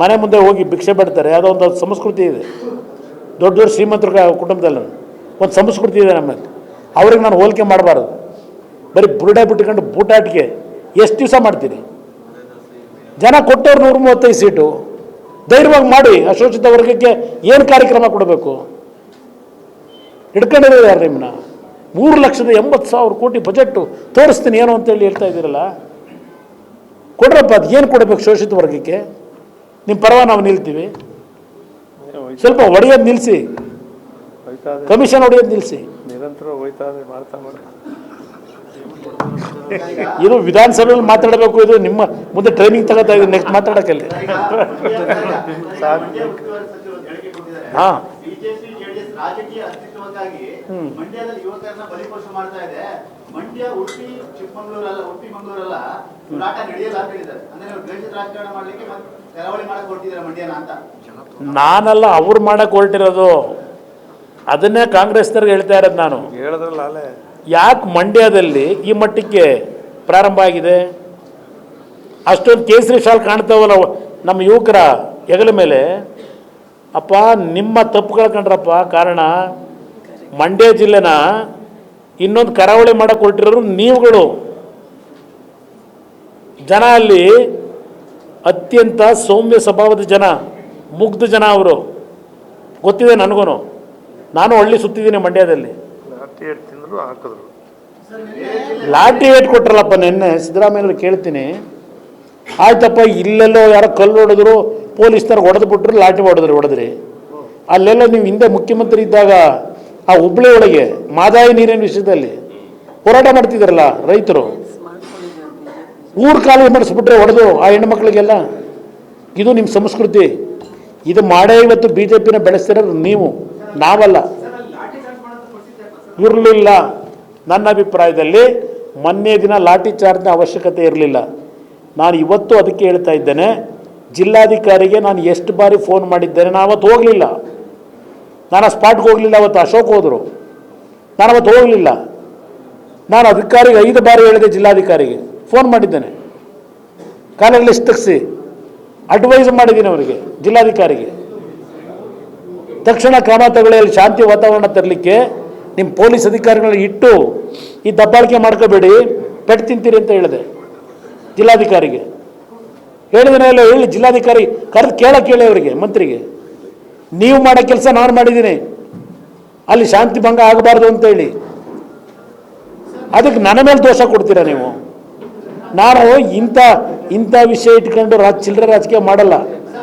ಮನೆ ಮುಂದೆ ಹೋಗಿ ಭಿಕ್ಷೆ ಬಿಡ್ತಾರೆ ಯಾವುದೋ ಒಂದು ಸಂಸ್ಕೃತಿ ಇದೆ. ದೊಡ್ಡ ದೊಡ್ಡ ಶ್ರೀಮಂತರ ಕುಟುಂಬದಲ್ಲಿ. ಒಂದು ಸಂಸ್ಕೃತಿ ಇದೆ ನಮ್ಮಲ್ಲಿ ಅವ್ರಿಗೆ ನಾನು ಹೋಲಿಕೆ ಮಾಡಬಾರ್ದು. ಬರೀ ಬುರುಡೆ ಬಿಟ್ಕೊಂಡು ಬೂಟಾಟಿಕೆ. ಎಷ್ಟು ದಿವಸ ಮಾಡ್ತೀರಿ? ಜನ ಕೊಟ್ಟವ್ರು ನೂರ ಮೂವತ್ತೈದು ಸೀಟು. ಧೈರ್ಯವಾಗಿ ಮಾಡಿ, ಅಶೋಚಿತ ವರ್ಗಕ್ಕೆ ಏನು ಕಾರ್ಯಕ್ರಮ ಕೊಡಬೇಕು? ಹಿಡ್ಕೊಂಡಿರೋ ಯಾರು ನಿಮ್ಮನ್ನ? ಮೂರು ಲಕ್ಷದ ಎಂಬತ್ತು ಸಾವಿರ ಕೋಟಿ ಬಜೆಟ್ಟು ತೋರಿಸ್ತೀನಿ ಏನು ಅಂತೇಳಿ ಹೇಳ್ತಾ ಇದ್ದೀರಲ್ಲ? ಕೊಡ್ರಪ್ಪ, ಅದು ಏನು ಕೊಡಬೇಕು ಶೋಷಿತ ವರ್ಗಕ್ಕೆ? ನಿಮ್ಮ ಪರವಾಗಿ ನಾವು ನಿಲ್ತೀವಿ. ಸ್ವಲ್ಪ ಹೊಡೆಯೋದು ನಿಲ್ಲಿಸಿ ಕಮಿಷನ್ ಹೊಡೆಯೋದು ನಿಲ್ಲಿಸಿ ನಿರಂತರ ಹೋಯ್ತಾ ಇದೆ ಮಾಡ್ತಾ. ಇದು ವಿಧಾನಸಭೆಯಲ್ಲಿ ಮಾತಾಡಬೇಕು ಇದು ನಿಮ್ಮ ಮುಂದೆ ಟ್ರೈನಿಂಗ್ ತಗೋತಾ ಇದ್ದೀನಿ ನೆಕ್ಸ್ಟ್ ಮಾತಾಡೋಕ್ಕಲ್ಲಿ. ಹಾಂ. ಮಂಡ್ಯದಲ್ಲಿ ಯುವಕರನ್ನ ಬಲಿಪೋಷ ಮಾಡ್ತಾ ಇದೆ. ಮಂಡ್ಯ ಉಡುಪಿ ಚಿಕ್ಕಮಂಗ್ಳೂರಲ್ಲ ಉಡುಪಿ ಮಂಗಳೂರಲ್ಲ ಹೋರಾಟ ನಡೆಯಲ್ಲ ಅಂತ ಹೇಳಿದ್ದಾರೆ. ಅಂದ್ರೆ ನೀವು ದ್ವೇಷದ ರಾಜಕಾರಣ ಮಾಡ್ಲಿಕ್ಕೆ ಮತ್ತೆ ಕರಾವಳಿ ಮಾಡಕ್ ಹೊರಟಿದ್ದಾರೆ ಮಂಡ್ಯನ ಅಂತ. ನಾನಲ್ಲ ಅವ್ರು ಮಾಡಕ್ಕೆ ಹೊರಟಿರೋದು. ಅದನ್ನೇ ಕಾಂಗ್ರೆಸ್ನವ್ರಿಗೆ ಹೇಳ್ತಾ ಇರೋದು ನಾನು. ಹೇಳಿದ್ರಲ್ಲ ಅಲ್ಲೇ ಯಾಕೆ ಮಂಡ್ಯದಲ್ಲಿ ಈ ಮಟ್ಟಕ್ಕೆ ಪ್ರಾರಂಭ ಆಗಿದೆ? ಅಷ್ಟೊಂದು ಕೇಸರಿ ಶಾಲ್ ಕಾಣ್ತಾವಲ್ಲ ನಮ್ಮ ಯುವಕರ ಹೆಗಲ ಮೇಲೆ. ಅಪ್ಪ ನಿಮ್ಮ ತಪ್ಪುಗಳು ಕಂಡ್ರಪ್ಪ ಕಾರಣ ಮಂಡ್ಯ ಜಿಲ್ಲೆನ ಇನ್ನೊಂದು ಕರಾವಳಿ ಮಾಡಕ್ಕೆ ಹೊರಟಿರೋರು ನೀವುಗಳು. ಜನ ಅಲ್ಲಿ ಅತ್ಯಂತ ಸೌಮ್ಯ ಸ್ವಭಾವದ ಜನ ಮುಗ್ಧ ಜನ ಅವರು. ಗೊತ್ತಿದೆ ನನಗೂ ನಾನು ಹಳ್ಳಿ ಸುತ್ತಿದ್ದೀನಿ ಮಂಡ್ಯದಲ್ಲಿ. ಲಾಠಿ ಏಟ್ ಕೊಟ್ರಲ್ಲಪ್ಪ ನಿನ್ನೆ ಸಿದ್ದರಾಮಯ್ಯವ್ರು ಕೇಳ್ತೀನಿ. ಆಯ್ತಪ್ಪ ಇಲ್ಲೆಲ್ಲೋ ಯಾರೋ ಕಲ್ಲು ಹೊಡೆದ್ರು ಪೊಲೀಸ್ನವ್ರು ಹೊಡೆದು ಬಿಟ್ರು ಲಾಠಿ ಹೊಡೆದ್ರಿ ಹೊಡೆದ್ರಿ. ಅಲ್ಲೆಲ್ಲ ನೀವು ಹಿಂದೆ ಮುಖ್ಯಮಂತ್ರಿ ಇದ್ದಾಗ ಆ ಹುಬ್ಳಿ ಒಳಗೆ ಮಾದಾಯಿ ನೀರಿನ ವಿಷಯದಲ್ಲಿ ಹೋರಾಟ ಮಾಡ್ತಿದ್ರಲ್ಲ ರೈತರು. ಊರು ಖಾಲಿ ಮಾಡಿಸ್ಬಿಟ್ರೆ ಹೊಡೆದು ಆ ಹೆಣ್ಮಕ್ಳಿಗೆಲ್ಲ ಇದು ನಿಮ್ಮ ಸಂಸ್ಕೃತಿ. ಇದು ಮಾಡೇ ಇವತ್ತು ಬಿ ಜೆ ಪಿನ ಬೆಳೆಸ್ತಿರೋದು ನೀವು. ನಾವಲ್ಲ. ಇರಲಿಲ್ಲ. ನನ್ನ ಅಭಿಪ್ರಾಯದಲ್ಲಿ ಮೊನ್ನೆ ದಿನ ಲಾಠಿ ಚಾರ್ಜ್ನ ಅವಶ್ಯಕತೆ ಇರಲಿಲ್ಲ. ನಾನು ಇವತ್ತು ಅದಕ್ಕೆ ಹೇಳ್ತಾ ಇದ್ದೇನೆ, ಜಿಲ್ಲಾಧಿಕಾರಿಗೆ ನಾನು ಎಷ್ಟು ಬಾರಿ ಫೋನ್ ಮಾಡಿದ್ದೇನೆ, ನಾನು ಅವತ್ತು ಹೋಗಲಿಲ್ಲ. ನಾನು ಆ ಸ್ಪಾಟ್ಗೆ ಹೋಗಲಿಲ್ಲ ಅವತ್ತು, ಅಶೋಕ್ ಹೋದರು. ನಾನು ಅವತ್ತು ಹೋಗಲಿಲ್ಲ. ನಾನು ಅಧಿಕಾರಿಗೆ ಐದು ಬಾರಿ ಹೇಳಿದೆ ಜಿಲ್ಲಾಧಿಕಾರಿಗೆ. ಫೋನ್ ಮಾಡಿದ್ದೇನೆ. ಕಾಲೇಜ್ ಲಿಸ್ಟ್ ತೆಗೆಸಿ ಅಡ್ವೈಸ್ ಮಾಡಿದ್ದೀನಿ ಅವರಿಗೆ, ಜಿಲ್ಲಾಧಿಕಾರಿಗೆ. ತಕ್ಷಣ ಕ್ರಮ ತಗೊಳ್ಳಿ, ಶಾಂತಿ ವಾತಾವರಣ ತರಲಿಕ್ಕೆ ನಿಮ್ಮ ಪೊಲೀಸ್ ಅಧಿಕಾರಿಗಳನ್ನ ಇಟ್ಟು ಈ ದಬ್ಬಾಳಿಕೆ ಮಾಡ್ಕೋಬೇಡಿ, ಪೆಟ್ಟು ತಿಂತೀರಿ ಅಂತ ಹೇಳಿದೆ ಜಿಲ್ಲಾಧಿಕಾರಿಗೆ. ಹೇಳಿದ್ರೆ ಎಲ್ಲ ಹೇಳಿ ಜಿಲ್ಲಾಧಿಕಾರಿ ಕರೆದು ಕೇಳಕ್ಕೆ ಹೇಳಿ ಅವರಿಗೆ, ಮಂತ್ರಿಗೆ. ನೀವು ಮಾಡೋ ಕೆಲಸ ನಾನು ಮಾಡಿದ್ದೀನಿ. ಅಲ್ಲಿ ಶಾಂತಿ ಭಂಗ ಆಗಬಾರ್ದು ಅಂತೇಳಿ ಅದಕ್ಕೆ ನನ್ನ ಮೇಲೆ ದೋಷ ಕೊಡ್ತೀರಾ ನೀವು? ನಾನು ಇಂಥ ಇಂಥ ವಿಷಯ ಇಟ್ಕೊಂಡು ರಾಜ ಚಿಲ್ಲರೆ ರಾಜಕೀಯ ಮಾಡಲ್ಲ.